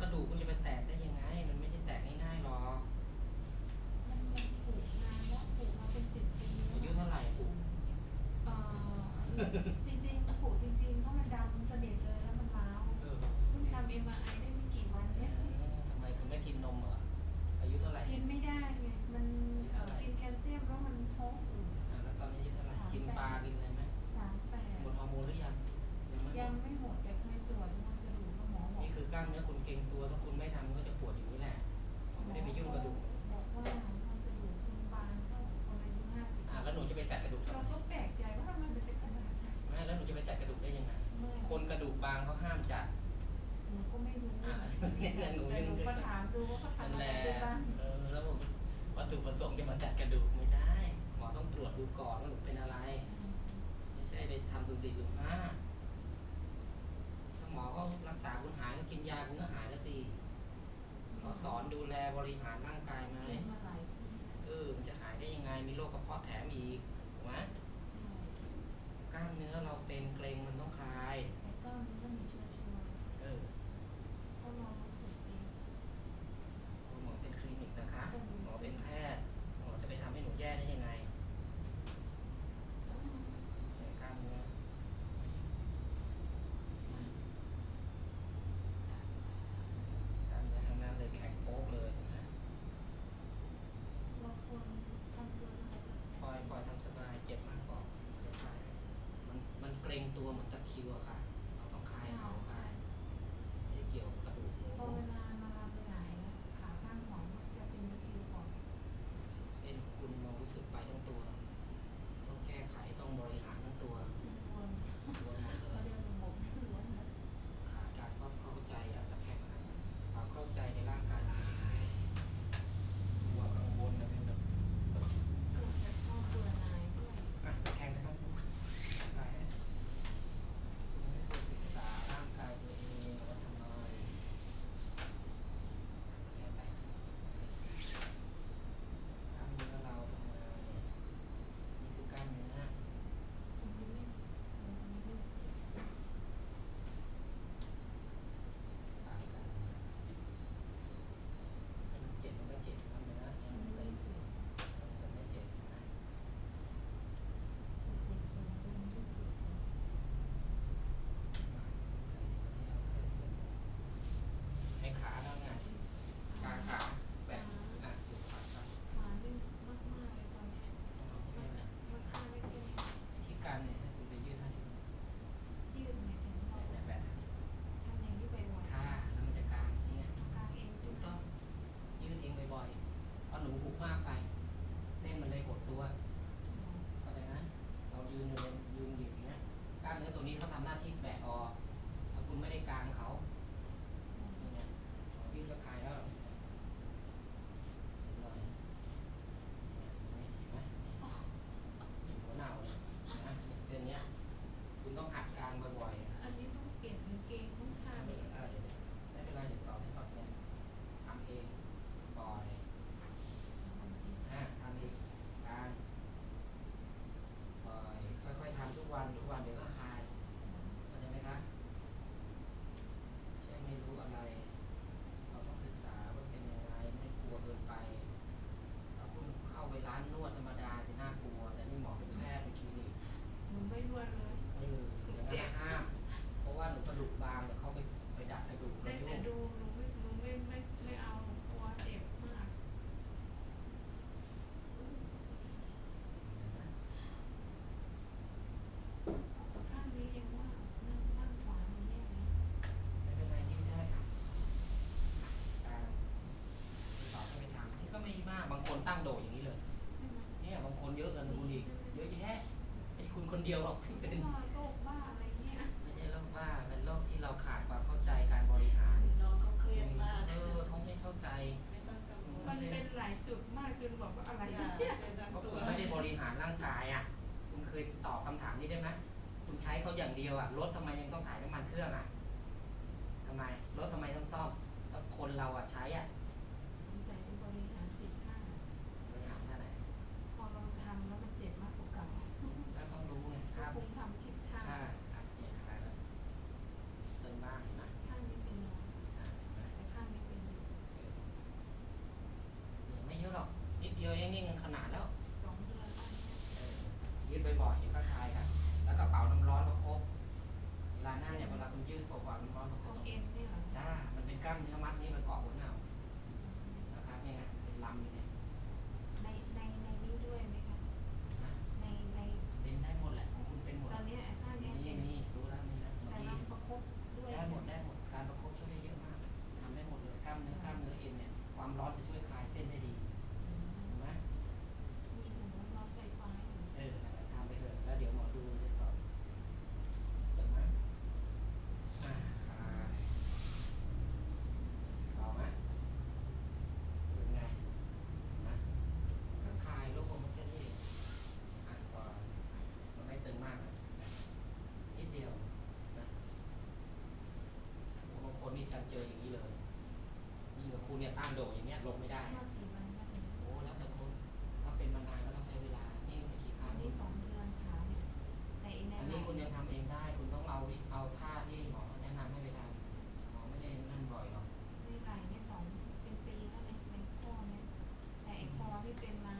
กระดูกมันจะไปแตกได้ยังไง มันไม่ได้แตกง่ายๆหรอกมันถูกมาแล้วถูกมาเป็นสิบปีอายุเท่าไหร่ปู่ เอ่อ นส่งจะมาจัดกระดูกไม่ได้หมอต้องตรวจดูก่อนว่าหนูเป็นอะไร ไม่ใช่ไปทำศูนย์สี่สุ่มห้าถ้าหมอก็รักษาคุณหายก็กินยาคุณก็หายแล้วสิเขาสอนดูแลบริหารร่างกายไหมเออจะหายได้ยังไงมีโรคกระเพาะแถมอีกถูกไหมกล้ามเนื้อเราเป็นเกร บางคนตั้งโดอย่างนี้เลยเนี่ยบางคนเยอะกันคุณอีกเยอะแยะไม่คุณคนเดียวหรอกที่เป็นโรคบ้าอะไรเนี่ยไม่ใช่โรคบ้าเป็นโรคที่เราขาดความเข้าใจการบริหารน้องเขาเครียดมากเออเขาไม่เข้าใจไม่ต้องกังวลมันเป็นหลายจุดมากจนบอกว่าอะไรเนี่ยก็คุไม่ได้บริหารร่างกายอะ คุณเคยตอบคาถามนี้ได้ไหมคุณใช้เขาอย่างเดียวอะรถทำไมยังต้องถ่ายน้ำมันเครื่องอะ ดียวเองนี่เงินขนาดแล้วสองเดือนแล้วเนี่ยเออยืดบ่อยๆเดี๋ยวก็คลายกันแล้วกระเป๋าน้ำร้อนประคบเวลานั่งเนี่ยเวลาคุณยืดกระเป๋าน้ำร้อนประคตรบงเอ็นเนี่ยเหรอจ้ามันเป็นกล้ามเนื้อมัดนี่มันเกาะหัวเน่านะครับเนี่ยนะเป็นลำอยู่เนี่ย ในในในนี้ด้วยไหมคะ นะ ในใน เป็นได้หมดแหละของคุณเป็นหมด ตอนเนี้ยไอ้ข้างเนี้ย นี่ เป็น นี่รู้แล้วนี่นะบาง แต่ ที เราประคบด้วย ได้หมดได้หมดการประคบช่วยได้เยอะมากทำได้หมดเลยกล้ามเนื้อกล้ามเนื้อเอ็นเนี่ยความร้อนจะช่วยคลายเส้นได้ดี อืม เห็นไหม มีถุงน้ำร้อนไฟฟ้าอยู่ เออนั่นแหละทำไปเถอะแล้วเดี๋ยวหมอดูจะสอนเห็นไหมอ่าคลายต่อไหมรู้สึกไงนะก็คลายโรคลมมันแค่นี้เองอะก่อนมันไม่ตึงมากนะนิดเดียวนะบางคนนี่จะ เจออย่างนี้เลยยิ่งกับคุณเนี่ยต้านโดดอย่างเงี้ยลงไม่ได้เมื่อกี่วันก็ถึงโอ้แล้วแต่คนถ้าเป็นมานานก็ต้องใช้เวลานี่ไม่กี่ครั้อังนนี้สองเดือนขาเนี่ยแต่อีแนอัวนนี้คุณยังทำเองได้ คุณต้องเอาวิเอาท่าที่หมอแนะนำให้ไปทำหมอไม่ได้นั่นบ่อยหรอกในไหล่เนี่ยสองเป็นปีแล้วในในข้อเนี่ยแต่ไอ้คอที่เป็นมา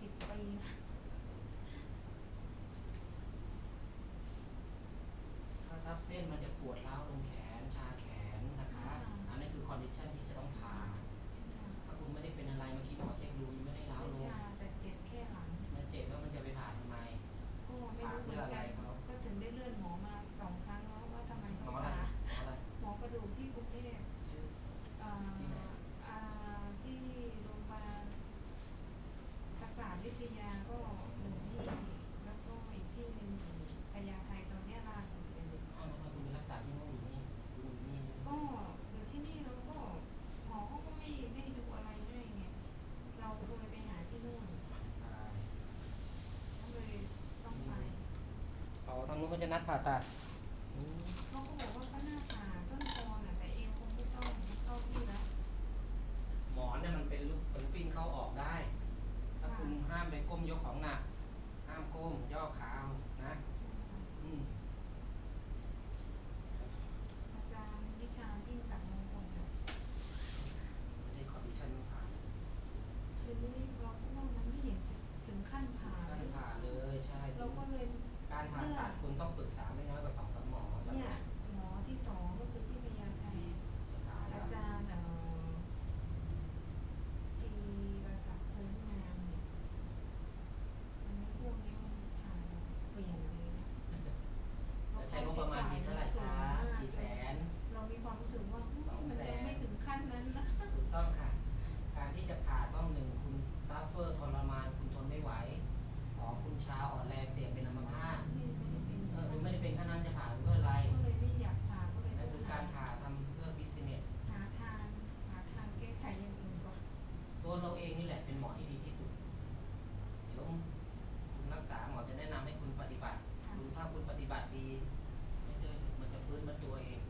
สิบปีนะถ้าทับเส้นมันจะปวดร้าวตรงแขน 2002년 อ๋อทางนู้นก็จะนัดผ่าตัดอืมเขาก็บอกว่าก็น่าผ่าต้นคอน่ะแต่เอวคงไม่ต้องเข้าที่แล้วหมอนเนี่ยมันเป็นลูกเป็นปิ้นเข้าออกได้ ถ้าคุณห้ามไปก้มยกของหนักห้ามก้มย่อขาเอานะ ใช่ไหมคะ อืม อาจารย์วิชายิ่งศักดิ์มงคลน่ะ ไม่ได้คอนดิชันต้องผ่า คือนี่เราก็ว่ามันไม่เห็นถึงขั้นผ่า ขั้นผ่าเลยใช่ เราก็เลย การผ่าตัดคุณต้องปรึกษาไม่น้อยกว่าสองสามหมอแล้ว เนี่ยหมอที่สองก็คือที่พญาไท จะตายแล้ อาว จารย์เอ่อทีรศักดิ์เพิ่มงามเนี่ยอันนี้พวกนี้มันผ่านเปลี่ยนเลยนะ แล้วใช้งบประมาณทีเท่าไหร่คะกี่แสน เรามีความรู้สึกว่า สอง มัน แสน ยังไม่ถึงขั้นนั้นนะ ถูกต้องค่ะ การที่จะผ่าต้องหนึ่งคุณซัฟเฟอร์ทรมานคุณทนไม่ไหวสองคุณชาอ่อนแรงเสี่ยงเป็นอัมพาต นี่ไม่ได้เป็น เออคุณไม่ได้เป็นแค่นั้นจะผ่าเพื่ออะไร ก็เลยไม่อยากผ่าก็เลย นั่น ต้ คือ อง หา การผ่าทำเพื่อบิสเนส หาทางหาทางแก้ไขอย่างอื่นก่อน ตัวเราเองนี่แหมอที่ดีที่สุด เดี๋ยวคุณรักษาหมอจะแนะนำให้คุณปฏิบัติ คุณถ้าคุณปฏิบัติดีไม่เจอมันจะฟื้นมาตัวเอง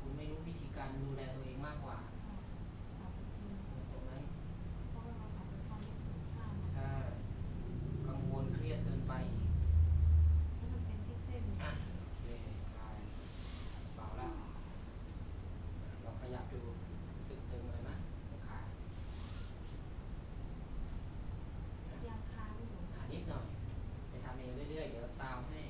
คุณไม่รู้วิธีการดูแลตัวเองมากกว่า ซาวให้